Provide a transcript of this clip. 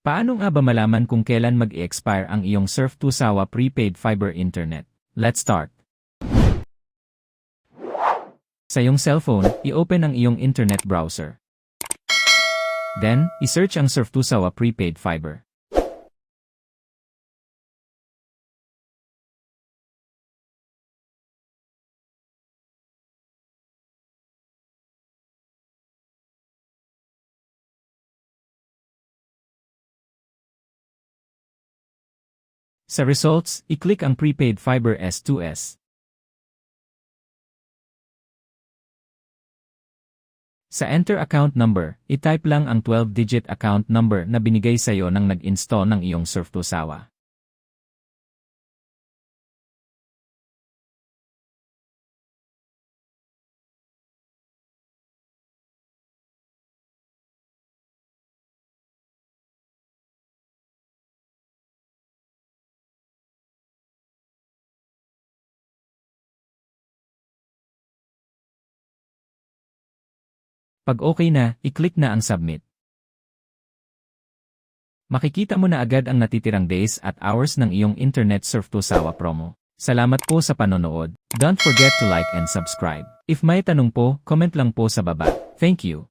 Paano nga ba malaman kung kailan mag-expire ang iyong Surf to Sawa prepaid fiber internet? Let's start. Sa iyong cellphone, i-open ang iyong internet browser. Then, i-search ang Surf to Sawa prepaid fiber. Sa results, i-click ang prepaid fiber S2S. Sa enter account number, i-type lang ang 12-digit account number na binigay sa iyo nang nag-install ng iyong Surf Pag okay na, i-click na ang submit. Makikita mo na agad ang natitirang days at hours ng iyong internet surf to sawa promo. Salamat po sa panonood. Don't forget to like and subscribe. If may tanong po, comment lang po sa baba. Thank you.